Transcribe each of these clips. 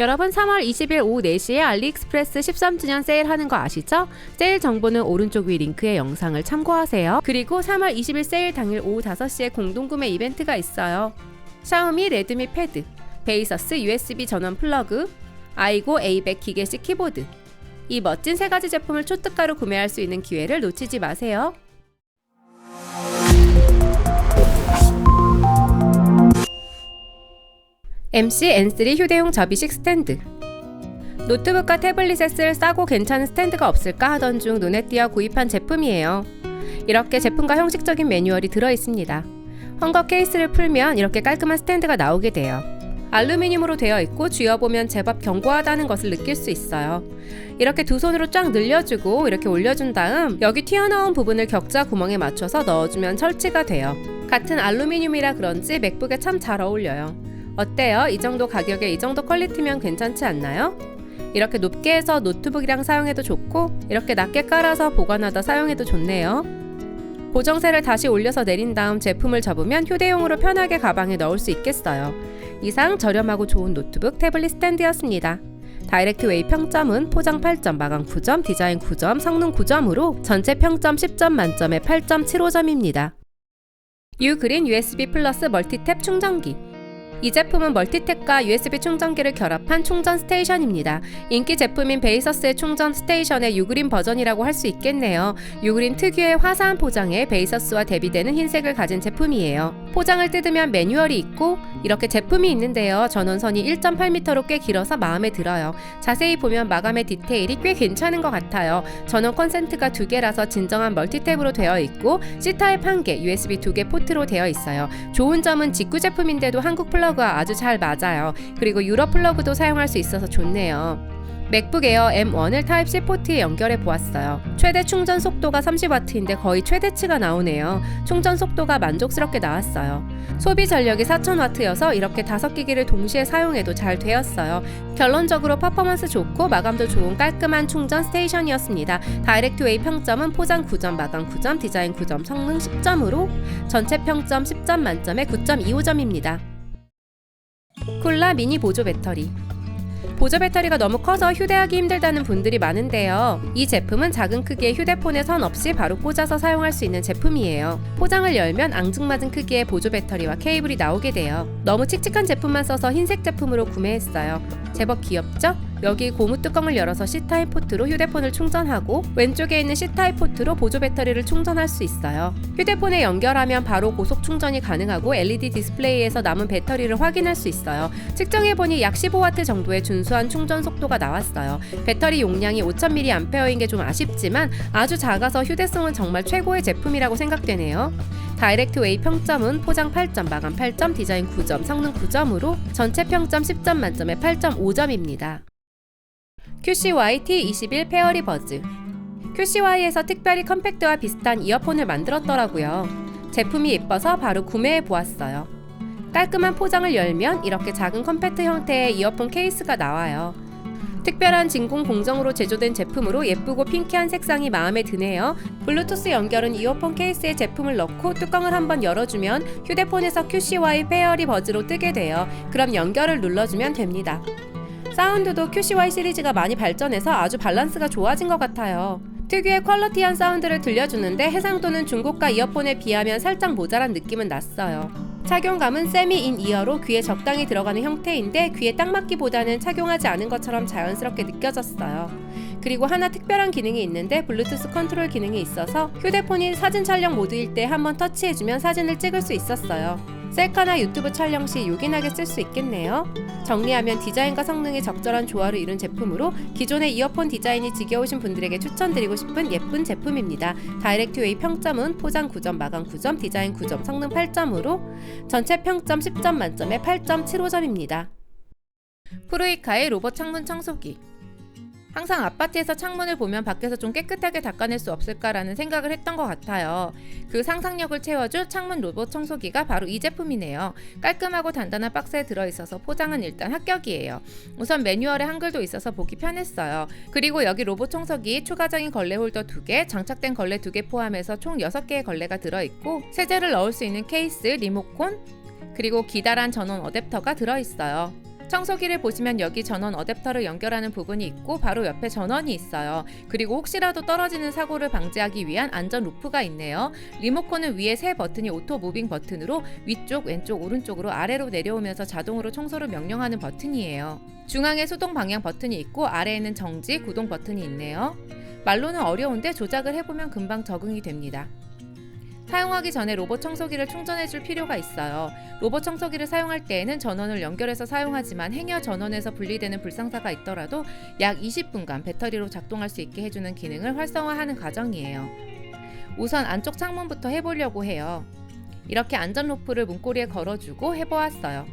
여러분 3월 20일 오후 4시에 알리익스프레스 13주년 세일하는 거 아시죠? 세일 정보는 오른쪽 위 링크의 영상을 참고하세요. 그리고 3월 20일 세일 당일 오후 5시에 공동구매 이벤트가 있어요. 샤오미 레드미 패드, 베이서스 USB 전원 플러그, 아이고 에이백 기계식 키보드. 이 멋진 세 가지 제품을 초특가로 구매할 수 있는 기회를 놓치지 마세요. MC N3 휴대용 접이식 스탠드 노트북과 태블릿에 쓸 싸고 괜찮은 스탠드가 없을까 하던 중 눈에 띄어 구입한 제품이에요. 이렇게 제품과 형식적인 매뉴얼이 들어 있습니다. 헝거 케이스를 풀면 이렇게 깔끔한 스탠드가 나오게 돼요. 알루미늄으로 되어 있고 쥐어보면 제법 견고하다는 것을 느낄 수 있어요. 이렇게 두 손으로 쫙 늘려주고 이렇게 올려준 다음 여기 튀어나온 부분을 격자 구멍에 맞춰서 넣어주면 설치가 돼요. 같은 알루미늄이라 그런지 맥북에 참 잘 어울려요. 어때요? 이 정도 가격에 이 정도 퀄리티면 괜찮지 않나요? 이렇게 높게 해서 노트북이랑 사용해도 좋고 이렇게 낮게 깔아서 보관하다 사용해도 좋네요. 고정세를 다시 올려서 내린 다음 제품을 접으면 휴대용으로 편하게 가방에 넣을 수 있겠어요. 이상 저렴하고 좋은 노트북 태블릿 스탠드였습니다. 다이렉트 웨이 평점은 포장 8점, 마감 9점, 디자인 9점, 성능 9점으로 전체 평점 10점 만점에 8.75점입니다. 유그린 USB 플러스 멀티탭 충전기 이 제품은 멀티탭과 USB 충전기를 결합한 충전 스테이션입니다. 인기 제품인 베이서스의 충전 스테이션의 유그린 버전이라고 할 수 있겠네요. 유그린 특유의 화사한 포장에 베이서스와 대비되는 흰색을 가진 제품이에요. 포장을 뜯으면 매뉴얼이 있고 이렇게 제품이 있는데요. 전원선이 1.8m로 꽤 길어서 마음에 들어요. 자세히 보면 마감의 디테일이 꽤 괜찮은 것 같아요. 전원 콘센트가 두 개라서 진정한 멀티탭으로 되어 있고 C타입 한 개, USB 두개 포트로 되어 있어요. 좋은 점은 직구 제품인데도 한국 플러 그와 아주 잘 맞아요. 그리고 유럽 플러그도 사용할 수 있어서 좋네요. 맥북 에어 M1을 타입C 포트에 연결해 보았어요. 최대 충전 속도가 30W인데 거의 최대치가 나오네요. 충전 속도가 만족스럽게 나왔어요. 소비 전력이 4000W여서 이렇게 다섯 기기를 동시에 사용해도 잘 되었어요. 결론적으로 퍼포먼스 좋고 마감도 좋은 깔끔한 충전 스테이션이었습니다. 다이렉트 웨이 평점은 포장 9점, 마감 9점, 디자인 9점, 성능 10점으로 전체 평점 10점 만점에 9.25점입니다. 쿨라 미니 보조 배터리 보조 배터리가 너무 커서 휴대하기 힘들다는 분들이 많은데요. 이 제품은 작은 크기의 휴대폰에 선 없이 바로 꽂아서 사용할 수 있는 제품이에요. 포장을 열면 앙증맞은 크기의 보조 배터리와 케이블이 나오게 돼요. 너무 칙칙한 제품만 써서 흰색 제품으로 구매했어요. 제법 귀엽죠? 여기 고무 뚜껑을 열어서 C타입 포트로 휴대폰을 충전하고 왼쪽에 있는 C타입 포트로 보조 배터리를 충전할 수 있어요. 휴대폰에 연결하면 바로 고속 충전이 가능하고 LED 디스플레이에서 남은 배터리를 확인할 수 있어요. 측정해보니 약 15W 정도의 준수한 충전 속도가 나왔어요. 배터리 용량이 5000mAh인 게 좀 아쉽지만 아주 작아서 휴대성은 정말 최고의 제품이라고 생각되네요. 다이렉트 웨이 평점은 포장 8점, 마감 8점, 디자인 9점, 성능 9점으로 전체 평점 10점 만점에 8.5점입니다. QCY T21 페어리 버즈 QCY에서 특별히 컴팩트와 비슷한 이어폰을 만들었더라고요. 제품이 예뻐서 바로 구매해 보았어요. 깔끔한 포장을 열면 이렇게 작은 컴팩트 형태의 이어폰 케이스가 나와요. 특별한 진공 공정으로 제조된 제품으로 예쁘고 핑키한 색상이 마음에 드네요. 블루투스 연결은 이어폰 케이스에 제품을 넣고 뚜껑을 한번 열어주면 휴대폰에서 QCY 페어리 버즈로 뜨게 돼요. 그럼 연결을 눌러주면 됩니다. 사운드도 QCY 시리즈가 많이 발전해서 아주 밸런스가 좋아진 것 같아요. 특유의 퀄러티한 사운드를 들려주는데 해상도는 중고가 이어폰에 비하면 살짝 모자란 느낌은 났어요. 착용감은 세미 인 이어로 귀에 적당히 들어가는 형태인데 귀에 딱 맞기보다는 착용하지 않은 것처럼 자연스럽게 느껴졌어요. 그리고 하나 특별한 기능이 있는데 블루투스 컨트롤 기능이 있어서 휴대폰이 사진 촬영 모드일 때 한번 터치해주면 사진을 찍을 수 있었어요. 셀카나 유튜브 촬영 시 요긴하게 쓸 수 있겠네요. 정리하면 디자인과 성능이 적절한 조화를 이룬 제품으로 기존의 이어폰 디자인이 지겨우신 분들에게 추천드리고 싶은 예쁜 제품입니다. 다이렉트 웨이 평점은 포장 9점, 마감 9점, 디자인 9점, 성능 8점으로 전체 평점 10점 만점에 8.75점입니다. 프루이카의 로봇 창문 청소기 항상 아파트에서 창문을 보면 밖에서 좀 깨끗하게 닦아낼 수 없을까라는 생각을 했던 것 같아요. 그 상상력을 채워줄 창문 로봇 청소기가 바로 이 제품이네요. 깔끔하고 단단한 박스에 들어있어서 포장은 일단 합격이에요. 우선 매뉴얼에 한글도 있어서 보기 편했어요. 그리고 여기 로봇 청소기 추가적인 걸레 홀더 2개, 장착된 걸레 2개 포함해서 총 6개의 걸레가 들어있고 세제를 넣을 수 있는 케이스, 리모콘, 그리고 기다란 전원 어댑터가 들어있어요. 청소기를 보시면 여기 전원 어댑터를 연결하는 부분이 있고 바로 옆에 전원이 있어요. 그리고 혹시라도 떨어지는 사고를 방지하기 위한 안전 루프가 있네요. 리모컨은 위에 세 버튼이 오토 무빙 버튼으로 위쪽, 왼쪽, 오른쪽으로 아래로 내려오면서 자동으로 청소를 명령하는 버튼이에요. 중앙에 수동 방향 버튼이 있고 아래에는 정지, 구동 버튼이 있네요. 말로는 어려운데 조작을 해보면 금방 적응이 됩니다. 사용하기 전에 로봇 청소기를 충전해 줄 필요가 있어요. 로봇 청소기를 사용할 때에는 전원을 연결해서 사용하지만 행여 전원에서 분리되는 불상사가 있더라도 약 20분간 배터리로 작동할 수 있게 해주는 기능을 활성화하는 과정이에요. 우선 안쪽 창문부터 해보려고 해요. 이렇게 안전 로프를 문고리에 걸어주고 해보았어요.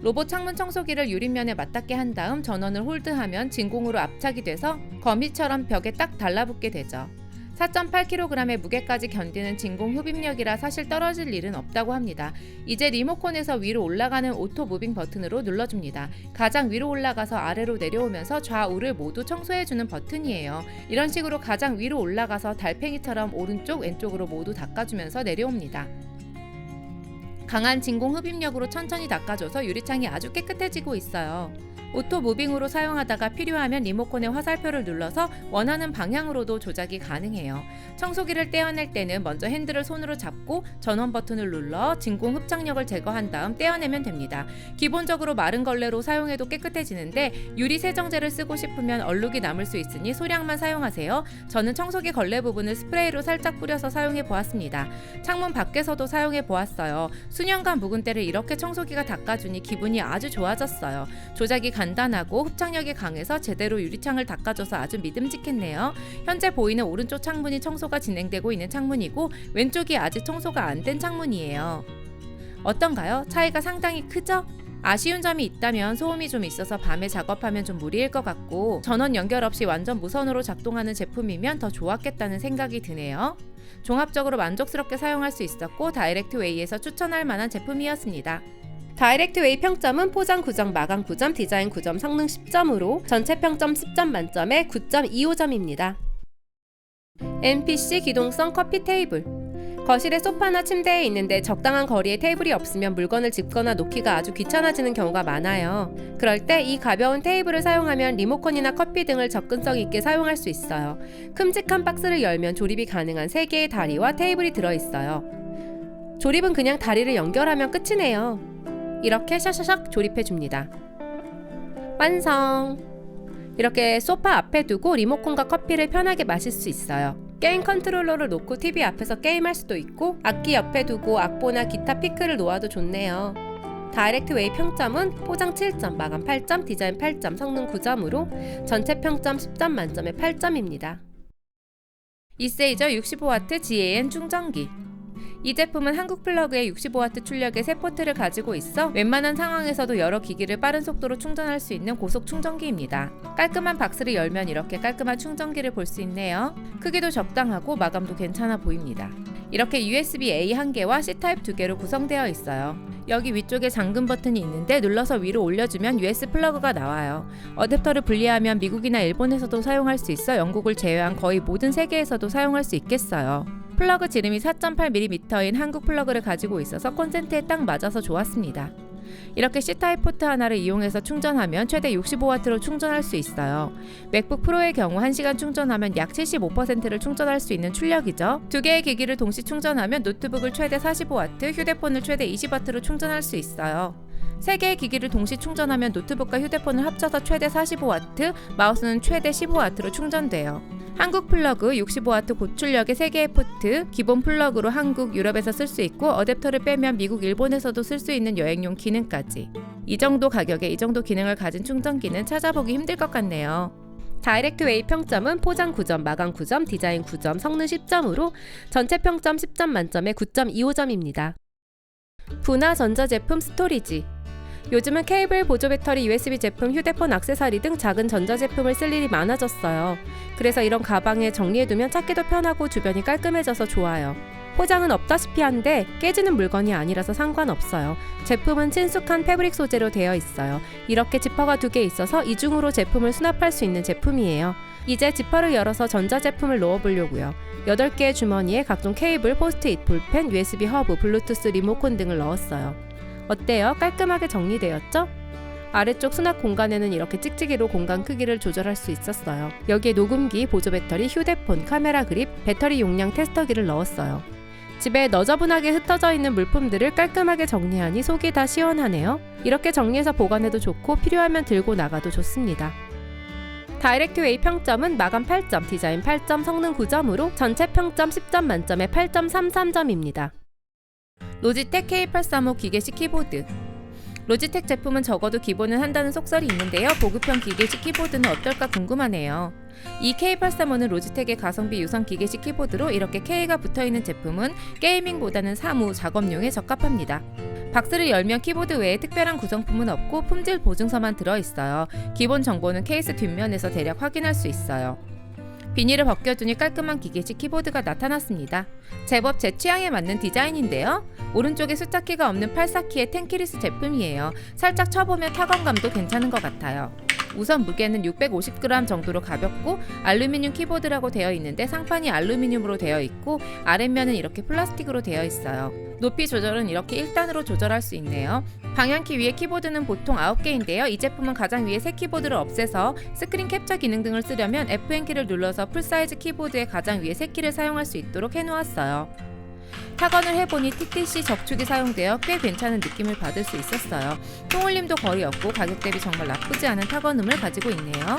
로봇 창문 청소기를 유리면에 맞닿게 한 다음 전원을 홀드하면 진공으로 압착이 돼서 거미처럼 벽에 딱 달라붙게 되죠. 4.8kg의 무게까지 견디는 진공 흡입력이라 사실 떨어질 일은 없다고 합니다. 이제 리모컨에서 위로 올라가는 오토 무빙 버튼으로 눌러줍니다. 가장 위로 올라가서 아래로 내려오면서 좌우를 모두 청소해주는 버튼이에요. 이런 식으로 가장 위로 올라가서 달팽이처럼 오른쪽 왼쪽으로 모두 닦아주면서 내려옵니다. 강한 진공 흡입력으로 천천히 닦아줘서 유리창이 아주 깨끗해지고 있어요. 오토 무빙으로 사용하다가 필요하면 리모컨의 화살표를 눌러서 원하는 방향으로도 조작이 가능해요. 청소기를 떼어낼 때는 먼저 핸들을 손으로 잡고 전원 버튼을 눌러 진공 흡착력을 제거한 다음 떼어내면 됩니다. 기본적으로 마른 걸레로 사용해도 깨끗해지는데 유리 세정제를 쓰고 싶으면 얼룩이 남을 수 있으니 소량만 사용하세요. 저는 청소기 걸레 부분을 스프레이로 살짝 뿌려서 사용해 보았습니다. 창문 밖에서도 사용해 보았어요. 수년간 묵은 때를 이렇게 청소기가 닦아주니 기분이 아주 좋아졌어요. 조작이 간단하고 흡착력이 강해서 제대로 유리창을 닦아줘서 아주 믿음직했네요. 현재 보이는 오른쪽 창문이 청소가 진행되고 있는 창문이고 왼쪽이 아직 청소가 안 된 창문이에요. 어떤가요? 차이가 상당히 크죠? 아쉬운 점이 있다면 소음이 좀 있어서 밤에 작업하면 좀 무리일 것 같고 전원 연결 없이 완전 무선으로 작동하는 제품이면 더 좋았겠다는 생각이 드네요. 종합적으로 만족스럽게 사용할 수 있었고 다이렉트 웨이에서 추천할 만한 제품이었습니다. 다이렉트 웨이 평점은 포장 9점, 마감 9점, 디자인 9점, 성능 10점으로 전체 평점 10점 만점에 9.25점입니다. NPC 기동성 커피 테이블 거실에 소파나 침대에 있는데 적당한 거리에 테이블이 없으면 물건을 짚거나 놓기가 아주 귀찮아지는 경우가 많아요. 그럴 때 이 가벼운 테이블을 사용하면 리모컨이나 커피 등을 접근성 있게 사용할 수 있어요. 큼직한 박스를 열면 조립이 가능한 3개의 다리와 테이블이 들어있어요. 조립은 그냥 다리를 연결하면 끝이네요. 이렇게 샤샤샥 조립해 줍니다. 완성! 이렇게 소파 앞에 두고 리모컨과 커피를 편하게 마실 수 있어요. 게임 컨트롤러를 놓고 TV 앞에서 게임할 수도 있고 악기 옆에 두고 악보나 기타 피크를 놓아도 좋네요. 다이렉트 웨이 평점은 포장 7점, 마감 8점, 디자인 8점, 성능 9점으로 전체 평점 10점 만점에 8점입니다. 이세이저 65W GAN 충전기 이 제품은 한국 플러그의 65W 출력의 세 포트를 가지고 있어 웬만한 상황에서도 여러 기기를 빠른 속도로 충전할 수 있는 고속 충전기입니다. 깔끔한 박스를 열면 이렇게 깔끔한 충전기를 볼 수 있네요. 크기도 적당하고 마감도 괜찮아 보입니다. 이렇게 USB-A 한 개와 C-타입 두 개로 구성되어 있어요. 여기 위쪽에 잠금 버튼이 있는데 눌러서 위로 올려주면 USB 플러그가 나와요. 어댑터를 분리하면 미국이나 일본에서도 사용할 수 있어 영국을 제외한 거의 모든 세계에서도 사용할 수 있겠어요. 플러그 지름이 4.8mm인 한국 플러그를 가지고 있어서 콘센트에 딱 맞아서 좋았습니다. 이렇게 C타입 포트 하나를 이용해서 충전하면 최대 65W로 충전할 수 있어요. 맥북 프로의 경우 1시간 충전하면 약 75%를 충전할 수 있는 출력이죠. 두 개의 기기를 동시 충전하면 노트북을 최대 45W, 휴대폰을 최대 20W로 충전할 수 있어요. 세 개의 기기를 동시 충전하면 노트북과 휴대폰을 합쳐서 최대 45W, 마우스는 최대 15W로 충전돼요. 한국 플러그 65W 고출력의 3개의 포트, 기본 플러그로 한국, 유럽에서 쓸 수 있고 어댑터를 빼면 미국, 일본에서도 쓸 수 있는 여행용 기능까지. 이 정도 가격에 이 정도 기능을 가진 충전기는 찾아보기 힘들 것 같네요. 다이렉트 웨이 평점은 포장 9점, 마감 9점, 디자인 9점, 성능 10점으로 전체 평점 10점 만점에 9.25점입니다. 분화 전자제품 스토리지 요즘은 케이블, 보조 배터리, USB 제품, 휴대폰 액세서리 등 작은 전자제품을 쓸 일이 많아졌어요. 그래서 이런 가방에 정리해두면 찾기도 편하고 주변이 깔끔해져서 좋아요. 포장은 없다시피 한데 깨지는 물건이 아니라서 상관없어요. 제품은 친숙한 패브릭 소재로 되어 있어요. 이렇게 지퍼가 두 개 있어서 이중으로 제품을 수납할 수 있는 제품이에요. 이제 지퍼를 열어서 전자제품을 넣어보려고요. 8개의 주머니에 각종 케이블, 포스트잇, 볼펜, USB 허브, 블루투스 리모컨 등을 넣었어요. 어때요? 깔끔하게 정리되었죠? 아래쪽 수납 공간에는 이렇게 찍찍이로 공간 크기를 조절할 수 있었어요. 여기에 녹음기, 보조 배터리, 휴대폰, 카메라 그립, 배터리 용량 테스터기를 넣었어요. 집에 너저분하게 흩어져 있는 물품들을 깔끔하게 정리하니 속이 다 시원하네요. 이렇게 정리해서 보관해도 좋고 필요하면 들고 나가도 좋습니다. 다이렉트웨이 평점은 마감 8점, 디자인 8점, 성능 9점으로 전체 평점 10점 만점에 8.33점입니다. 로지텍 K835 기계식 키보드 로지텍 제품은 적어도 기본은 한다는 속설이 있는데요. 보급형 기계식 키보드는 어떨까 궁금하네요. 이 K835는 로지텍의 가성비 유선 기계식 키보드로 이렇게 K가 붙어있는 제품은 게이밍보다는 사무, 작업용에 적합합니다. 박스를 열면 키보드 외에 특별한 구성품은 없고 품질 보증서만 들어있어요. 기본 정보는 케이스 뒷면에서 대략 확인할 수 있어요. 비닐을 벗겨주니 깔끔한 기계식 키보드가 나타났습니다. 제법 제 취향에 맞는 디자인인데요. 오른쪽에 숫자 키가 없는 84키의 텐키리스 제품이에요. 살짝 쳐보면 타건감도 괜찮은 것 같아요. 우선 무게는 650g 정도로 가볍고 알루미늄 키보드라고 되어 있는데 상판이 알루미늄으로 되어 있고 아랫면은 이렇게 플라스틱으로 되어 있어요. 높이 조절은 이렇게 1단으로 조절할 수 있네요. 방향키 위에 키보드는 보통 9개인데요. 이 제품은 가장 위에 새 키보드를 없애서 스크린 캡처 기능 등을 쓰려면 Fn키를 눌러서 풀사이즈 키보드의 가장 위에 새 키를 사용할 수 있도록 해놓았어요. 타건을 해보니 TTC 적축이 사용되어 꽤 괜찮은 느낌을 받을 수 있었어요. 통울림도 거의 없고 가격 대비 정말 나쁘지 않은 타건음을 가지고 있네요.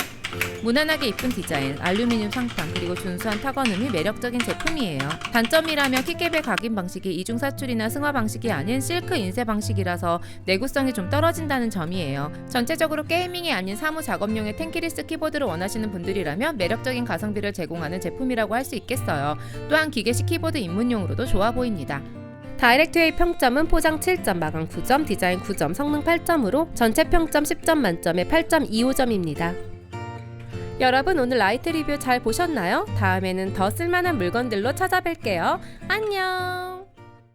무난하게 이쁜 디자인, 알루미늄 상판 그리고 준수한 타건음이 매력적인 제품이에요. 단점이라면 키캡의 각인 방식이 이중 사출이나 승화 방식이 아닌 실크 인쇄 방식이라서 내구성이 좀 떨어진다는 점이에요. 전체적으로 게이밍이 아닌 사무 작업용의 텐키리스 키보드를 원하시는 분들이라면 매력적인 가성비를 제공하는 제품이라고 할 수 있겠어요. 또한 기계식 키보드 입문용으로도 좋아 보입니다. 다이렉트웨이 평점은 포장 7점, 마감 9점, 디자인 9점, 성능 8점으로 전체 평점 10점 만점에 8.25점입니다. 여러분 오늘 라이트 리뷰 잘 보셨나요? 다음에는 더 쓸만한 물건들로 찾아뵐게요. 안녕!